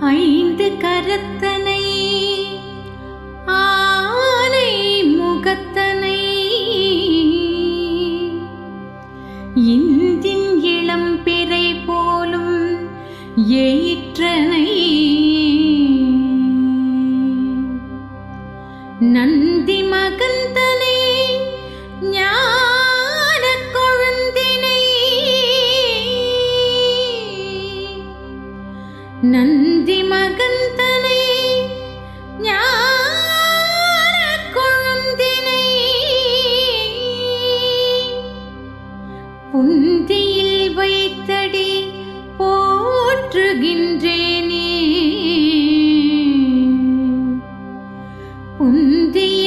ஐந்து கரத்தனை ஆனை முகத்தனை. இந்தின் இளம் பிறை போலும் ஏற்றனை நந்தி மகன் நந்தி மகந்தனை ஞான குழந்தினை. புந்தியில் வைத்தடி போற்றுகின்றேனே. புந்தியில்